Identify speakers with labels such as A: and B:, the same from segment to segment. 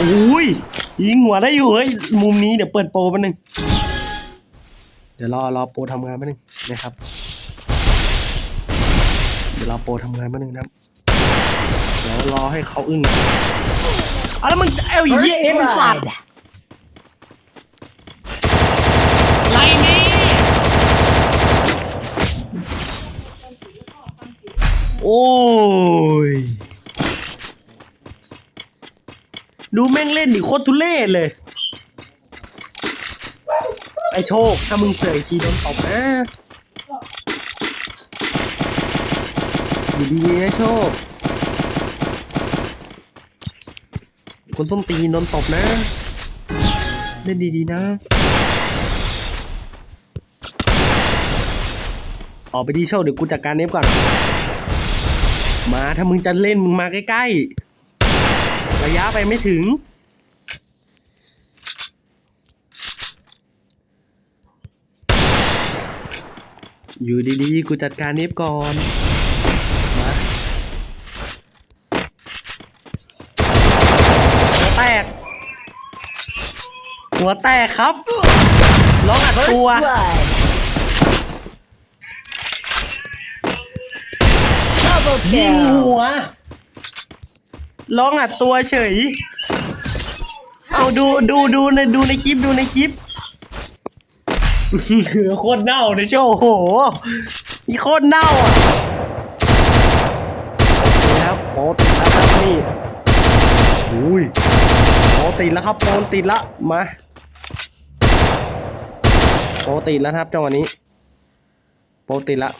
A: อุ้ยยิงหัวได้อยู่เฮ้ยมุมนี้เดี๋ยวเปิดโปรแป๊บนึงเดี๋ยวรอรอโปรทำงานแป๊บนึงนะครับ เดี๋ยวรอโปรทำงานแป๊บนึงนะครับเดี๋ยวรอให้เขาอึ้งอาแล้วมึงเอาอี
B: First
A: เหี้ยเอ็มสัตว์ไรนี่โอ้ ดูแม่งเล่นดิโคตรทุเล่เลย ไอโชค ถ้ามึงเสยทีโดนตบนะอยู่ดีๆนะโชค คนส้มตีนโดนตบนะ เล่นดีๆนะ ออกไปดีโชคเดี๋ยวกูจัดการเนฟก่อน มาถ้ามึงจะเล่นมึงมาใกล้ๆ ระยะไปไม่ถึง อยู่ดีๆ กูจัดการเนฟก่อนมาหัวแตก หัวแตกครับร้องอัด
B: First
A: ตัว
B: blood. Double
A: ยิง
B: kill.
A: หัว ร้องอัดตัวเฉย เอาดูดูดูในดูในคลิปดูในคลิปโคตรเน่าในโชว์โอ้โหนี่โคตรเน่าอะนี่ครับโปรติดแล้วครับนี่อุ้ยโปรติดแล้วครับโปรติดละมาโปรติดแล้วครับจังหวะนี้โปรติดละ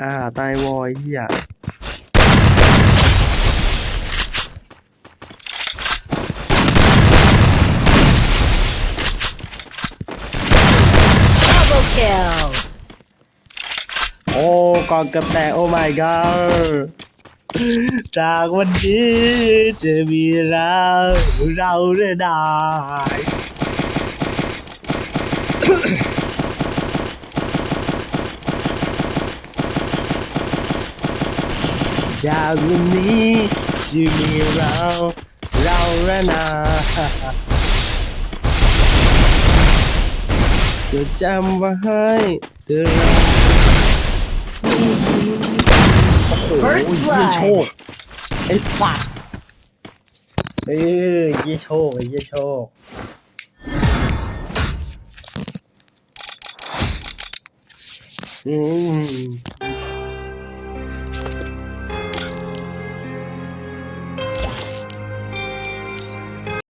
A: อ่า ตายวอยเฮียโอ้ก่อนกับแต่โอ้ my god จากวันนี้จะมีเราเราได้ จากวันนี้จะมีเรา เราและนาจะจำไว้เตือนเรา
B: First
A: โอ้ยเหี้ยโช
B: blood.
A: คไอ้สัตว์เอ้ยยี่โชคไอ้ยี่โชค อืม